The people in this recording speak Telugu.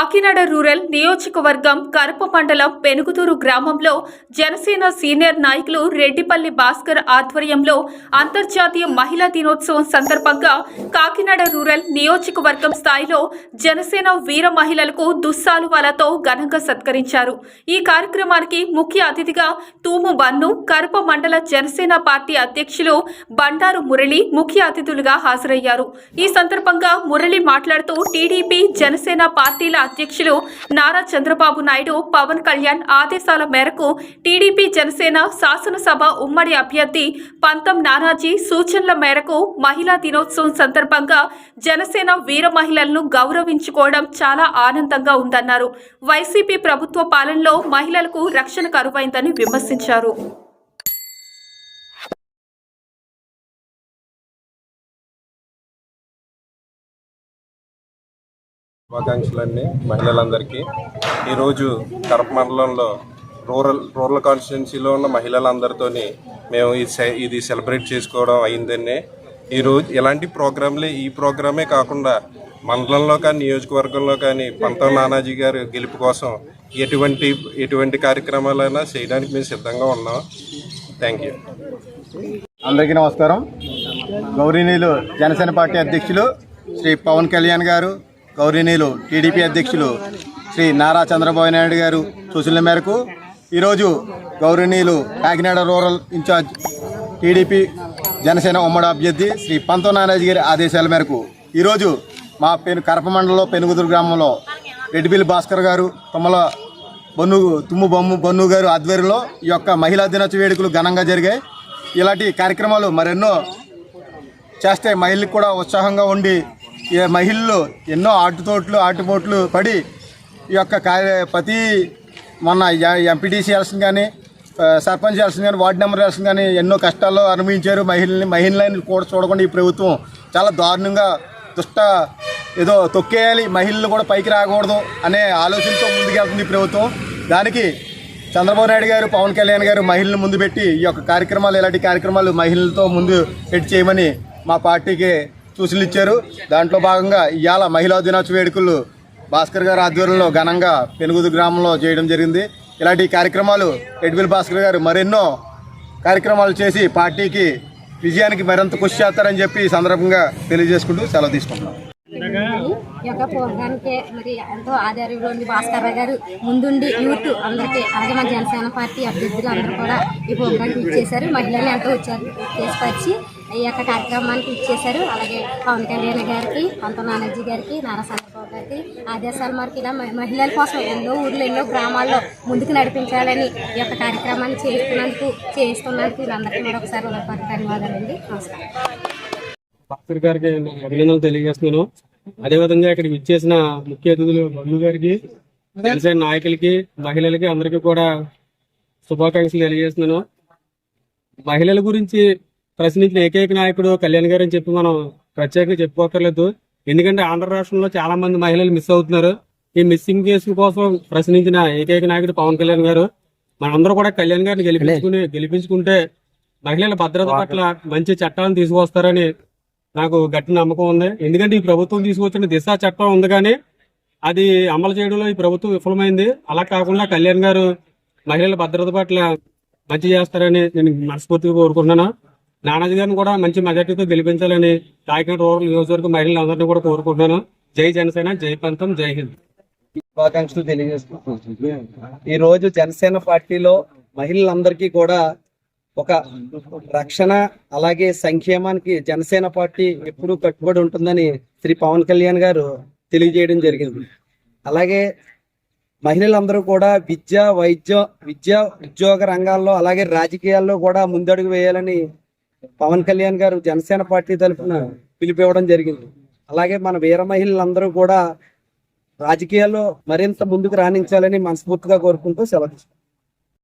కాకినాడ రూరల్ నియోజకవర్గం కరప మండలం పెనుగుతూరు గ్రామంలో జనసేన సీనియర్ నాయకులు రెడ్డిపల్లి భాస్కర్ ఆధ్వర్యంలో అంతర్జాతీయ మహిళా దినోత్సవం సందర్భంగా కాకినాడ రూరల్ నియోజకవర్గం స్థాయిలో జనసేన వీర మహిళలకు దుస్సాలువాలతో ఘనంగా సత్కరించారు. ఈ కార్యక్రమానికి ముఖ్య అతిథిగా తూము బన్ను కరప మండల జనసేన పార్టీ అధ్యక్షులు బండారు మురళి ముఖ్య అతిథులుగా హాజరయ్యారు. ఈ సందర్భంగా మురళి మాట్లాడుతూ టీడీపీ జనసేన పార్టీల అధ్యక్షులు నారా చంద్రబాబు నాయుడు పవన్ కళ్యాణ్ ఆదేశాల మేరకు టీడీపీ జనసేన శాసనసభ ఉమ్మడి అభ్యర్థి పంతం నానాజీ సూచనల మేరకు మహిళా దినోత్సవం సందర్భంగా జనసేన వీర మహిళలను గౌరవించుకోవడం చాలా ఆనందంగా ఉందన్నారు. వైసీపీ ప్రభుత్వ పాలనలో మహిళలకు రక్షణ కరువైందని విమర్శించారు. శుభాకాంక్షలన్నీ మహిళలందరికీ. ఈరోజు కడప మండలంలో రూరల్ రూరల్ కాన్స్టిట్యున్సీలో ఉన్న మహిళలందరితోని మేము ఈ సె- ఇది సెలబ్రేట్ చేసుకోవడం అయిందని ఈరోజు ఇలాంటి ప్రోగ్రాంలే ఈ ప్రోగ్రామే కాకుండా మండలంలో కానీ నియోజకవర్గంలో కానీ పంతం నానాజీ గారు గెలుపు కోసం ఎటువంటి ఎటువంటి కార్యక్రమాలైనా చేయడానికి మేము సిద్ధంగా ఉన్నాం. Thank you. అందరికీ నమస్కారం. గౌరీనీలు జనసేన పార్టీ అధ్యక్షులు శ్రీ పవన్ కళ్యాణ్ గారు గౌరీనీయులు టీడీపీ అధ్యక్షులు శ్రీ నారా చంద్రబాబు నాయుడు గారు సూచనల మేరకు ఈరోజు గౌరీనీయులు Kakinada rural incharge TDP Janasena ఉమ్మడి అభ్యర్థి శ్రీ పంతో నానాజీ గారి ఆదేశాల మేరకు ఈరోజు మా పెను కరప మండలంలో పెనుగుదురు గ్రామంలో రెడ్డిపిల్లి భాస్కర్ గారు తుమ్మల బొన్ను తుమ్ము బొమ్ము బొన్ను గారు ఆధ్వర్యంలో ఈ యొక్క మహిళా దినోత్సవ వేడుకలు ఘనంగా జరిగాయి. ఇలాంటి కార్యక్రమాలు మరెన్నో చేస్తే మహిళలకు కూడా ఉత్సాహంగా ఉండి మహిళలు ఎన్నో ఆటుతోట్లు ఆటుపోట్లు పడి ఈ యొక్క కార్య ప్రతి మొన్న ఎంపీటీసీ ఎలక్షన్ కానీ సర్పంచ్ ఎలక్షన్ కానీ వార్డు నెంబర్ ఎలక్షన్ కానీ ఎన్నో కష్టాల్లో అనుభవించారు. మహిళల్ని మహిళలని కూడా చూడకుండా ఈ ప్రభుత్వం చాలా దారుణంగా దుష్ట ఏదో తొక్కేయాలి. మహిళలు కూడా పైకి రాకూడదు అనే ఆలోచనతో ముందుకెళ్తుంది ఈ ప్రభుత్వం. దానికి చంద్రబాబు నాయుడు గారు పవన్ కళ్యాణ్ గారు మహిళలను ముందు పెట్టి ఈ యొక్క కార్యక్రమాలు ఇలాంటి కార్యక్రమాలు మహిళలతో ముందు పెట్టి చేయమని మా పార్టీకి సూచనలు ఇచ్చారు. దాంట్లో భాగంగా ఇవాళ మహిళా దినోత్సవ వేడుకలు భాస్కర్ గారి ఆధ్వర్యంలో ఘనంగా పెనుగుదు గ్రామంలో చేయడం జరిగింది. ఇలాంటి కార్యక్రమాలు ఎడ్విల్ భాస్కర్ గారు మరెన్నో కార్యక్రమాలు చేసి పార్టీకి విజయానికి మరింత కృషి చేస్తారని చెప్పి ఈ సందర్భంగా తెలియజేసుకుంటూ సెలవు తీసుకుంటున్నాం. ఈ యొక్క ప్రోగ్రామ్కి మరి ఎంతో ఆధారంలో ఉంది భాస్కర్ గారు. ముందుండి యూత్ అందరికీ అలాగే మన జనసేన పార్టీ అభ్యర్థులు అందరూ కూడా ఈ ప్రోగ్రామ్కి ఇచ్చేశారు. మహిళలు ఎంతో ఉత్సాహం చేసుకొచ్చి ఈ యొక్క కార్యక్రమానికి ఇచ్చేశారు. అలాగే పవన్ కళ్యాణ్ గారికి పంత నానాజీ గారికి నారా చంద్రబాబు గారికి ఆదేశాల మేరకు ఇలా మహిళల కోసం ఎన్నో ఊర్లు ఎన్నో గ్రామాల్లో ముందుకు నడిపించాలని ఈ యొక్క కార్యక్రమాన్ని చేస్తున్నందుకు చేస్తున్నందుకు వీళ్ళందరికీ మరొకసారి ధన్యవాదాలండి నమస్కారం. భాస్కర్ గారికి అభినందనలు తెలియజేస్తున్నాను. అదేవిధంగా ఇక్కడికి ఇచ్చేసిన ముఖ్య అతిథులు బంధు గారికి జనసేన నాయకులకి మహిళలకి అందరికీ కూడా శుభాకాంక్షలు తెలియజేస్తున్నాను. మహిళల గురించి ప్రశ్నించిన ఏకైక నాయకుడు కళ్యాణ్ గారు అని చెప్పి మనం ప్రత్యేకంగా చెప్పుకోకర్లేదు ఎందుకంటే ఆంధ్ర రాష్ట్రంలో చాలా మంది మహిళలు మిస్ అవుతున్నారు. ఈ మిస్సింగ్ కేసు కోసం ప్రశ్నించిన ఏకైక నాయకుడు పవన్ కళ్యాణ్ గారు మనందరూ కూడా కళ్యాణ్ గారిని గెలిపించుకుని గెలిపించుకుంటే మహిళల భద్రత పట్ల మంచి చట్టాలను తీసుకొస్తారని నాకు గట్టి నమ్మకం ఉంది. ఎందుకంటే ఈ ప్రభుత్వం తీసుకొచ్చిన దిశ చట్టం ఉంది కానీ అది అమలు చేయడంలో ఈ ప్రభుత్వం విఫలమైంది. అలా కాకుండా కళ్యాణ్ గారు మహిళల భద్రత పట్ల మంచి చేస్తారని నేను మనస్ఫూర్తిగా కోరుకుంటున్నాను. నానాజీ గారిని కూడా మంచి మెజార్టీతో గెలిపించాలని కాకినాడ రూరల్ నియోజకవర్గ మహిళలందరినీ కూడా కోరుకుంటున్నాను. జై జనసేన జై పంతం జై హింద్. శుభాకాంక్షలు తెలియజేస్తున్నాను. ఈ రోజు జనసేన పార్టీలో మహిళలందరికీ కూడా ఒక రక్షణ అలాగే సంక్షేమానికి జనసేన పార్టీ ఎప్పుడూ కట్టుబడి ఉంటుందని శ్రీ పవన్ కళ్యాణ్ గారు తెలియజేయడం జరిగింది. అలాగే మహిళలందరూ కూడా విద్య వైద్య విద్య ఉద్యోగ రంగాల్లో అలాగే రాజకీయాల్లో కూడా ముందడుగు వేయాలని పవన్ కళ్యాణ్ గారు జనసేన పార్టీ తరఫున పిలిపివ్వడం జరిగింది. అలాగే మన వీర మహిళలందరూ కూడా రాజకీయాల్లో మరింత ముందుకు రాణించాలని మనస్ఫూర్తిగా కోరుకుంటూ సెలవు